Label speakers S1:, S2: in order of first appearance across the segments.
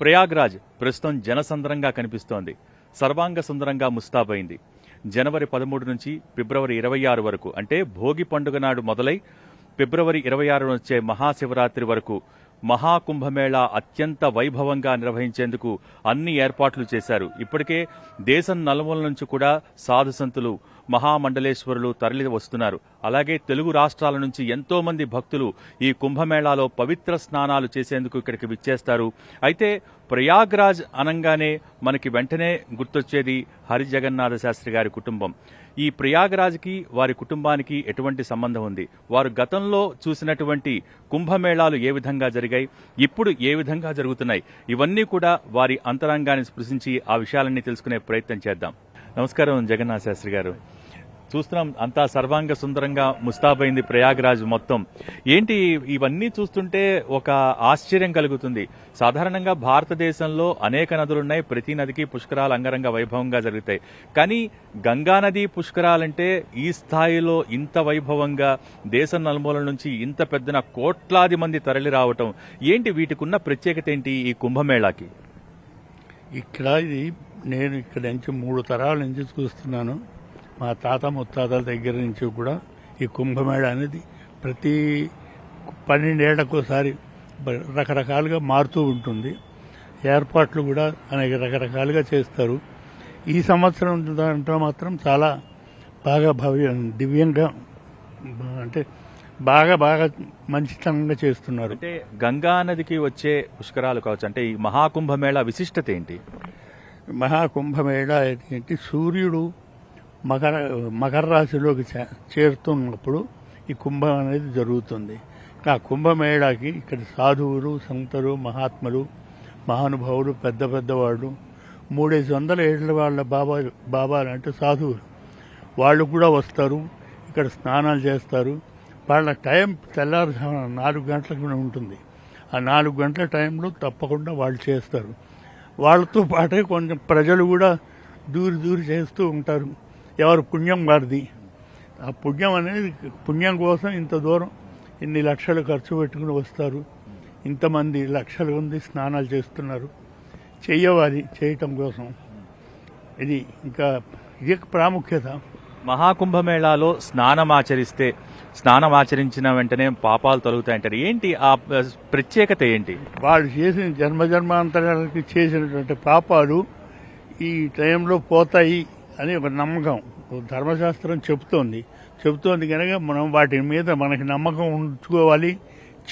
S1: ప్రయాగ్రాజ్ ప్రస్తుతం జనసంద్రంగా కనిపిస్తోంది. సర్వాంగ సుందరంగా ముస్తాబైంది. జనవరి పదమూడు నుంచి ఫిబ్రవరి ఇరవై ఆరు వరకు అంటే భోగి పండుగ నాడు మొదలై ఫిబ్రవరి ఇరవై ఆరు వచ్చే మహాశివరాత్రి వరకు మహాకుంభమేళా అత్యంత వైభవంగా నిర్వహించేందుకు అన్ని ఏర్పాట్లు చేశారు. ఇప్పటికే దేశం నలుమూల నుంచి కూడా సాధుసంతులు మహామండలేశ్వరులు తరలి వస్తున్నారు. అలాగే తెలుగు రాష్ట్రాల నుంచి ఎంతో మంది భక్తులు ఈ కుంభమేళాలో పవిత్ర స్నానాలు చేసేందుకు ఇక్కడికి విచ్చేస్తారు. అయితే ప్రయాగ్రాజ్ అనంగానే మనకి వెంటనే గుర్తొచ్చేది హరి జగన్నాథ శాస్త్రి గారి కుటుంబం. ఈ ప్రయాగరాజ్కి వారి కుటుంబానికి ఎటువంటి సంబంధం ఉంది? వారు గతంలో చూసినటువంటి కుంభమేళాలు ఏ విధంగా జరిగాయి? ఇప్పుడు ఏ విధంగా జరుగుతున్నాయి? ఇవన్నీ కూడా వారి అంతరంగాన్ని స్పృశించి ఆ విషయాలన్నీ తెలుసుకునే ప్రయత్నం చేద్దాం. నమస్కారం జగన్నాథ శాస్త్రి గారు. చూస్తున్నాం అంతా సర్వాంగ సుందరంగా ముస్తాబైంది ప్రయాగ్రాజ్ మొత్తం. ఏంటి ఇవన్నీ చూస్తుంటే ఒక ఆశ్చర్యం కలుగుతుంది. సాధారణంగా భారతదేశంలో అనేక నదులున్నాయి ప్రతి నదికి పుష్కరాలు అంగరంగ వైభవంగా జరుగుతాయి. కానీ గంగా నది పుష్కరాలంటే ఈ స్థాయిలో ఇంత వైభవంగా దేశం నలుమూలల నుంచి ఇంత పెద్దన కోట్లాది మంది తరలి రావటం. ఏంటి వీటికున్న ప్రత్యేకత ఏంటి ఈ కుంభమేళాకి?
S2: ఇక్కడ ఇది నేను ఇక్కడ నుంచి మూడు తరాల నుంచి చూస్తున్నాను. మా తాత ముత్తాతల దగ్గర నుంచి కూడా ఈ కుంభమేళ అనేది ప్రతి పన్నెండేళ్ళకోసారి రకరకాలుగా మారుతూ ఉంటుంది. ఏర్పాట్లు కూడా అనేక రకరకాలుగా చేస్తారు. ఈ సంవత్సరం దాంట్లో మాత్రం చాలా బాగా భవ్య దివ్యంగా అంటే బాగా బాగా మంచితనంగా చేస్తున్నారు.
S1: అంటే గంగా నదికి వచ్చే పుష్కరాలు కావచ్చు అంటే ఈ మహాకుంభమేళా విశిష్టత ఏంటి?
S2: మహాకుంభమేళ ఏంటి సూర్యుడు మకర మకర రాశిలోకి చే- చేరుతున్నప్పుడు ఈ కుంభం అనేది జరుగుతుంది. ఆ కుంభమేళాకి ఇక్కడ సాధువులు సంతలు మహాత్ములు మహానుభావులు పెద్ద పెద్దవాళ్ళు మూడేసి వందల ఏళ్ళ వాళ్ళ బాబా బాబాలు అంటే సాధువులు. వాళ్ళు కూడా వస్తారు ఇక్కడ స్నానాలు చేస్తారు. వాళ్ళ టైం తెల్లారుజామున నాలుగు గంటలకు ఉంటుంది. ఆ నాలుగు గంటల టైంలో తప్పకుండా వాళ్ళు చేస్తారు. వాళ్ళతో పాటే కొంచెం ప్రజలు కూడా దూరి దూరి చేస్తూ ఉంటారు. ఎవరు పుణ్యం వారిది. ఆ పుణ్యం అనేది పుణ్యం కోసం ఇంత దూరం ఇన్ని లక్షలు ఖర్చు పెట్టుకుని వస్తారు. ఇంతమంది లక్షల మంది స్నానాలు చేస్తున్నారు. చెయ్యవాలి చేయటం కోసం. ఇది ఇంకా ఇది ప్రాముఖ్యత.
S1: మహాకుంభమేళాలో స్నానం ఆచరిస్తే స్నానం ఆచరించిన వెంటనే పాపాలు తొలగుతాయంటారు ఏంటి ఆ ఆ, ప్రత్యేకత ఏంటి?
S2: వాళ్ళు చేసిన జన్మ జన్మాంతరాలకి చేసినటువంటి పాపాలు ఈ టైంలో పోతాయి. అని ఒక నమ్మకం ధర్మశాస్త్రం చెబుతోంది. చెబుతోంది కనుక మనం వాటి మీద మనకి నమ్మకం ఉంచుకోవాలి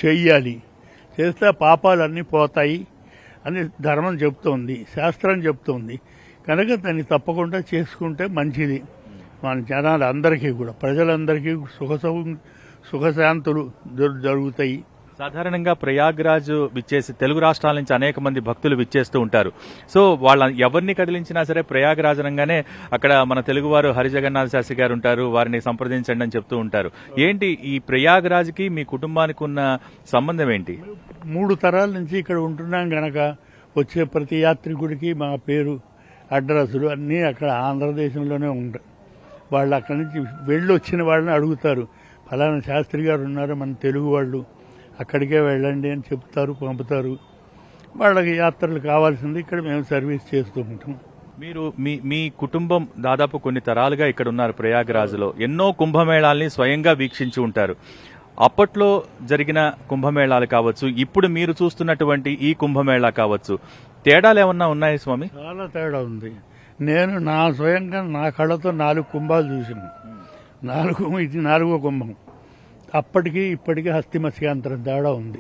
S2: చెయ్యాలి. చేస్తే పాపాలన్నీ పోతాయి అని ధర్మం చెప్తోంది శాస్త్రం చెప్తోంది కనుక దాన్ని తప్పకుండా చేసుకుంటే మంచిది. మన జనాలు అందరికీ కూడా ప్రజలందరికీ సుఖ సౌ- సుఖశాంతులు జరుగుతాయి.
S1: సాధారణంగా ప్రయాగ్రాజ్ విచ్చేసి తెలుగు రాష్ట్రాల నుంచి అనేక మంది భక్తులు విచ్చేస్తూ ఉంటారు. సో వాళ్ళ ఎవరిని కదిలించినా సరే ప్రయాగ్రాజ్ అనగానే అక్కడ మన తెలుగువారు హరిజగన్నాథ శాస్త్రి గారు ఉంటారు వారిని సంప్రదించండి అని చెప్తూ ఉంటారు. ఏంటి ఈ ప్రయాగ్రాజ్కి మీ కుటుంబానికి ఉన్న సంబంధం ఏంటి?
S2: మూడు తరాల నుంచి ఇక్కడ ఉంటున్నాం గనక వచ్చే ప్రతి యాత్రికుడికి మా పేరు అడ్రస్లు అన్నీ అక్కడ ఆంధ్రదేశంలోనే ఉంటాయి వాళ్ళు అక్కడి నుంచి వెళ్ళి వచ్చిన వాళ్ళని అడుగుతారు. ఫలానా శాస్త్రి గారు ఉన్నారు మన తెలుగు వాళ్ళు? అక్కడికే వెళ్ళండి అని చెప్తారు పంపుతారు. వాళ్ళకి యాత్రలు కావాల్సింది ఇక్కడ మేము సర్వీస్ చేస్తూ ఉంటాం.
S1: మీరు మీ మీ కుటుంబం దాదాపు కొన్ని తరాలుగా ఇక్కడ ఉన్నారు ప్రయాగరాజ్లో. ఎన్నో కుంభమేళాల్ని స్వయంగా వీక్షించి ఉంటారు. అప్పట్లో జరిగిన కుంభమేళాలు కావచ్చు ఇప్పుడు మీరు చూస్తున్నటువంటి ఈ కుంభమేళా కావచ్చు తేడాలు ఏమన్నా ఉన్నాయి స్వామి?
S2: చాలా తేడా ఉంది. నేను నా స్వయంగా నా కళ్ళతో నాలుగు కుంభాలు చూసాను నాలుగు ఇది నాలుగో కుంభం. అప్పటికి ఇప్పటికీ హస్తి మత్స్యాంతరం తేడా ఉంది.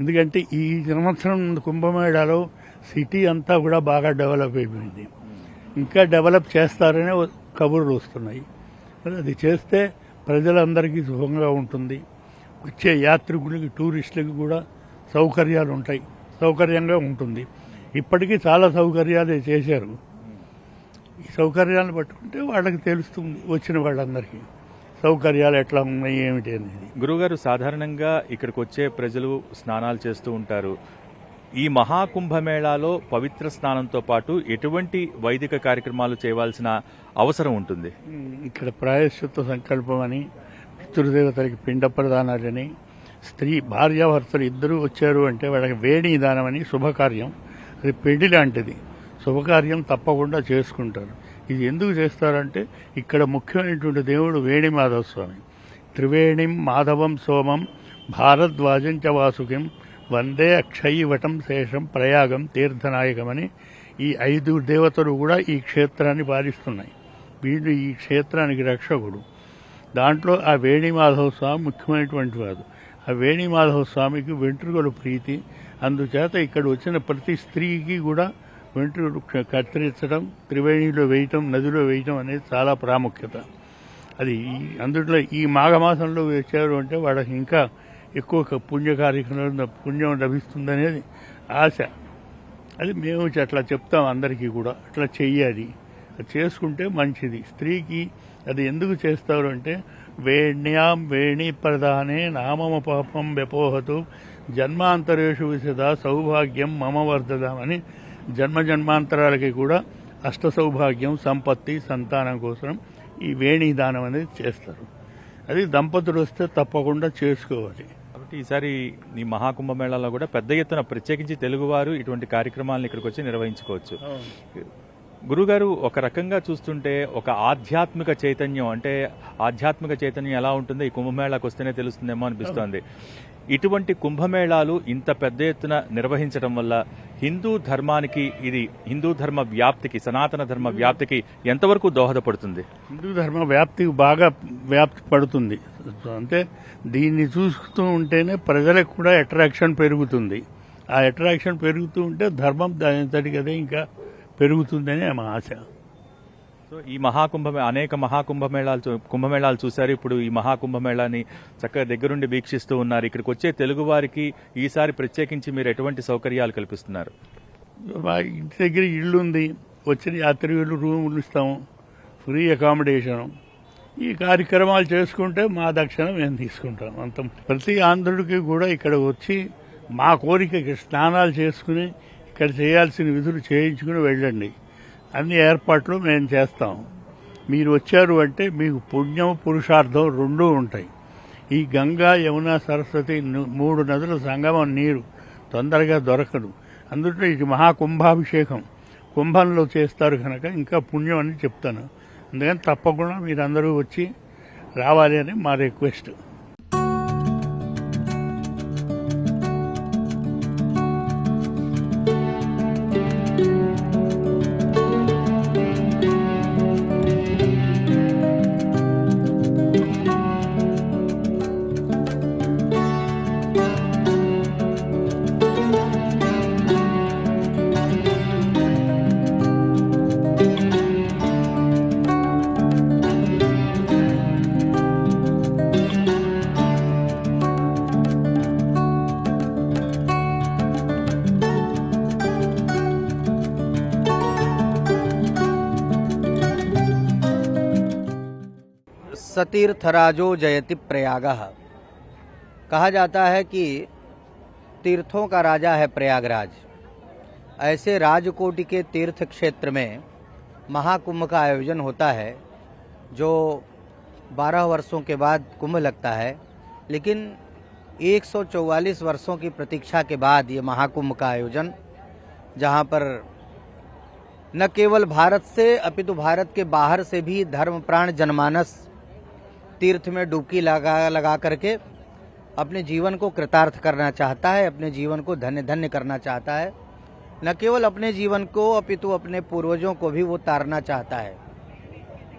S2: ఎందుకంటే ఈ సంవత్సరం కుంభమేళాలో సిటీ అంతా కూడా బాగా డెవలప్ అయిపోయింది. ఇంకా డెవలప్ చేస్తారనే కబుర్లు వస్తున్నాయి. అది చేస్తే ప్రజలందరికీ సుఖంగా ఉంటుంది. వచ్చే యాత్రికులకి టూరిస్టులకి కూడా సౌకర్యాలు ఉంటాయి. సౌకర్యంగా ఉంటుంది. ఇప్పటికీ చాలా సౌకర్యాలు చేశారు. ఈ సౌకర్యాలను పట్టుకుంటే వాళ్ళకి తెలుస్తుంది వచ్చిన వాళ్ళందరికీ. సౌకర్యాలు ఎట్లా ఉన్నాయి ఏమిటి అనేది.
S1: గురుగారు సాధారణంగా ఇక్కడికి వచ్చే ప్రజలు స్నానాలు చేస్తూ ఉంటారు. ఈ మహాకుంభమేళాలో పవిత్ర స్నానంతో పాటు ఎటువంటి వైదిక కార్యక్రమాలు చేయవలసిన అవసరం ఉంటుంది?
S2: ఇక్కడ ప్రాయశ్చిత్త సంకల్పం అని పితృదేవతలకి పిండ ప్రదానాలని స్త్రీ భార్యాభర్తలు ఇద్దరూ వచ్చారు అంటే వాళ్ళకి వేడి దానం అని శుభకార్యం. అది పెళ్ళి లాంటిది. శుభకార్యం తప్పకుండా చేసుకుంటారు. ఇది ఎందుకు చేస్తారంటే ఇక్కడ ముఖ్యమైనటువంటి దేవుడు వేణి మాధవ స్వామి త్రివేణిం మాధవం సోమం భారద్వాజం చ వాసుకిం వందే అక్షయవటం శేషం ప్రయాగం తీర్థనాయకమని ఈ ఐదు దేవతలు కూడా ఈ క్షేత్రాన్ని పాలిస్తున్నాయి. వీళ్ళు ఈ క్షేత్రానికి రక్షకుడు. దాంట్లో ఆ వేణి మాధవ స్వామి ముఖ్యమైనటువంటి వాడు. ఆ వేణి మాధవ స్వామికి వెంట్రుకలు ప్రీతి. అందుచేత ఇక్కడ వచ్చిన ప్రతి స్త్రీకి కూడా వెంట్రుకలు కత్తిరించడం త్రివేణిలో వేయటం నదిలో వేయటం అనేది చాలా ప్రాముఖ్యత. అది ఈ- అందులో ఈ మాఘమాసంలో వచ్చారు అంటే వాళ్ళకి ఇంకా ఎక్కువ పుణ్య కార్యక్రమాలు పుణ్యం లభిస్తుందనేది ఆశ. అది మేము అట్లా చెప్తాం అందరికీ కూడా. అట్లా చెయ్యాలి చేసుకుంటే మంచిది. స్త్రీకి అది ఎందుకు చేస్తారు అంటే వేణ్యాం వేణి ప్రధానే నామమ పాపం వ్యపోహతు జన్మాంతరేషు విశద సౌభాగ్యం మమ వర్ధదామని జన్మ జన్మాంతరాలకి కూడా అష్ట సౌభాగ్యం సంపత్తి సంతానం కోసం ఈ వేణి దానం అనేది చేస్తారు. అది దంపతులు వస్తే తప్పకుండా చేసుకోవాలి.
S1: కాబట్టి ఈసారి ఈ మహాకుంభమేళాలో కూడా పెద్ద ఎత్తున ప్రత్యేకించి తెలుగువారు ఇటువంటి కార్యక్రమాలను ఇక్కడికి వచ్చి నిర్వహించుకోవచ్చు. గురుగారు ఒక రకంగా చూస్తుంటే ఒక ఆధ్యాత్మిక చైతన్యం అంటే ఆధ్యాత్మిక చైతన్యం ఎలా ఉంటుందో ఈ కుంభమేళాకు వస్తేనే తెలుస్తుందేమో అనిపిస్తోంది. ఇటువంటి కుంభమేళాలు ఇంత పెద్ద ఎత్తున నిర్వహించడం వల్ల హిందూ ధర్మానికి ఇది హిందూ ధర్మ వ్యాప్తికి సనాతన ధర్మ వ్యాప్తికి ఎంతవరకు దోహదపడుతుంది?
S2: హిందూ ధర్మ వ్యాప్తికి బాగా వ్యాప్తి పడుతుంది. అంటే దీన్ని చూస్తూ ఉంటేనే ప్రజలకు కూడా అట్రాక్షన్ పెరుగుతుంది. ఆ అట్రాక్షన్ పెరుగుతూ ఉంటే ధర్మం దాని అంతటికి ఇంకా పెరుగుతుందని మా ఆశ.
S1: సో ఈ మహాకుంభమే అనేక మహాకుంభమేళాలు చూ- కుంభమేళాలు చూశారు. ఇప్పుడు ఈ మహాకుంభమేళాని చక్కగా దగ్గరుండి వీక్షిస్తూ ఉన్నారు. ఇక్కడికి వచ్చే తెలుగు వారికి ఈసారి ప్రత్యేకించి మీరు ఎటువంటి సౌకర్యాలు కల్పిస్తున్నారు?
S2: మా ఇంటి దగ్గర ఇల్లు ఉంది వచ్చిన యాత్రికులు రూములు ఇస్తాము ఫ్రీ అకామిడేషను. ఈ కార్యక్రమాలు చేసుకుంటే మా దక్షిణ మేము తీసుకుంటాం. అంత ప్రతి ఆంధ్రుడికి కూడా ఇక్కడ వచ్చి మా కోరిక స్నానాలు చేసుకుని ఇక్కడ చేయాల్సిన విధులు చేయించుకుని వెళ్ళండి. అన్ని ఏర్పాట్లు మేము చేస్తాం. మీరు వచ్చారు అంటే మీకు పుణ్యం పురుషార్థం రెండూ ఉంటాయి. ఈ గంగా యమున సరస్వతి మూడు నదుల సంగమం నీరు తొందరగా దొరకదు. అందులో ఇది మహాకుంభాభిషేకం. కుంభంలో చేస్తారు కనుక ఇంకా పుణ్యం అని చెప్తాను. అందుకని తప్పకుండా మీరందరూ వచ్చి రావాలి అని మా రిక్వెస్ట్.
S3: सतीर्थराजो जयति प्रयाग। कहा जाता है कि तीर्थों का राजा है प्रयागराज। ऐसे राजकोटि के तीर्थ क्षेत्र में महाकुंभ का आयोजन होता है, जो 12 वर्षों के बाद कुंभ लगता है, लेकिन 144 वर्षों की प्रतीक्षा के बाद ये महाकुंभ का आयोजन, जहाँ पर न केवल भारत से, अपितु भारत के बाहर से भी धर्म प्राण जनमानस तीर्थ में डुबकी लगा लगा करके अपने जीवन को कृतार्थ करना चाहता है, अपने जीवन को धन्य धन्य करना चाहता है। न केवल अपने जीवन को, अपितु अपने पूर्वजों को भी वो तारना चाहता है।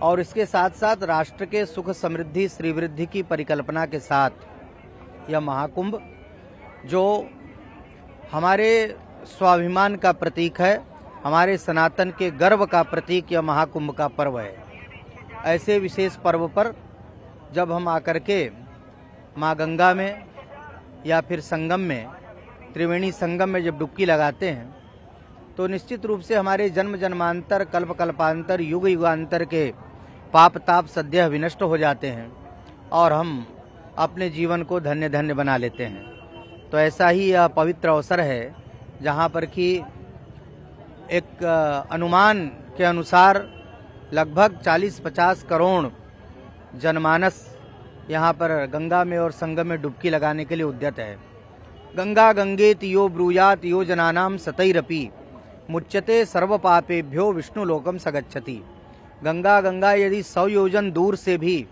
S3: और इसके साथ साथ राष्ट्र के सुख समृद्धि, श्रीवृद्धि की परिकल्पना के साथ यह महाकुंभ, जो हमारे स्वाभिमान का प्रतीक है, हमारे सनातन के गर्व का प्रतीक यह महाकुंभ का पर्व है। ऐसे विशेष पर्व पर जब हम आकर के माँ गंगा में या फिर संगम में, त्रिवेणी संगम में जब डुबकी लगाते हैं तो निश्चित रूप से हमारे जन्म जन्मांतर कल्प कल्पांतर युग युगांतर के पाप ताप सद्य विनष्ट हो जाते हैं और हम अपने जीवन को धन्य धन्य बना लेते हैं। तो ऐसा ही यह पवित्र अवसर है, जहाँ पर कि एक अनुमान के अनुसार लगभग 40-50 करोड़ जनमानस यहाँ पर गंगा में और संगम में डुबकी लगाने के लिए उद्यत है। गंगा गंगेत यो ब्रूयात यो जनानाम सतैरपि, मुच्यते सर्व पापेभ्यो विष्णु लोकम सगच्छति। गंगा गंगा यदि सौ योजन दूर से भी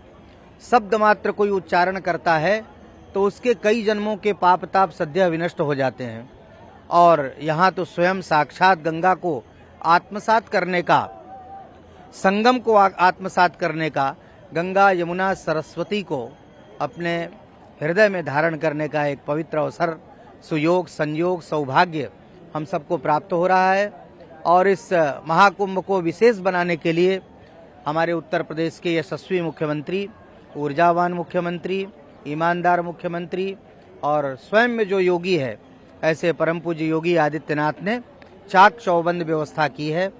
S3: शब्द मात्र कोई उच्चारण करता है तो उसके कई जन्मों के पाप ताप सद्य विनष्ट हो जाते हैं। और यहाँ तो स्वयं साक्षात गंगा को आत्मसात करने का, संगम को आत्मसात करने का गंगा यमुना सरस्वती को अपने हृदय में धारण करने का एक पवित्र अवसर, सुयोग, संयोग, सौभाग्य हम सबको प्राप्त हो रहा है। और इस महाकुंभ को विशेष बनाने के लिए हमारे उत्तर प्रदेश के यशस्वी मुख्यमंत्री, ऊर्जावान मुख्यमंत्री, ईमानदार मुख्यमंत्री और स्वयं में जो योगी है, ऐसे परम पूज्य योगी आदित्यनाथ ने चाक चौबंद व्यवस्था की है।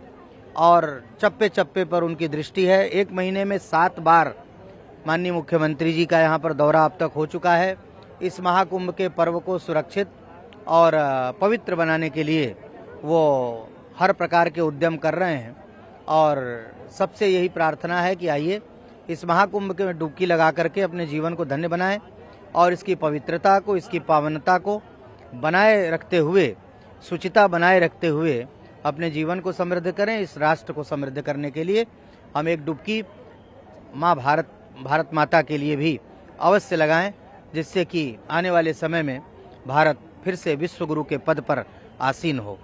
S3: और चप्पे चप्पे पर उनकी दृष्टि है। एक महीने में सात बार माननीय मुख्यमंत्री जी का यहाँ पर दौरा अब तक हो चुका है। इस महाकुंभ के पर्व को सुरक्षित और पवित्र बनाने के लिए वो हर प्रकार के उद्यम कर रहे हैं। और सबसे यही प्रार्थना है कि आइए इस महाकुंभ के डुबकी लगा करके अपने जीवन को धन्य बनाएँ और इसकी पवित्रता को, इसकी पावनता को बनाए रखते हुए शुचिता बनाए रखते हुए अपने जीवन को समृद्ध करें, इस राष्ट्र को समृद्ध करने के लिए। हम एक डुबकी माँ भारत भारत माता के लिए भी अवश्य लगाएँ, जिससे कि आने वाले समय में भारत फिर से विश्वगुरु के पद पर आसीन हो।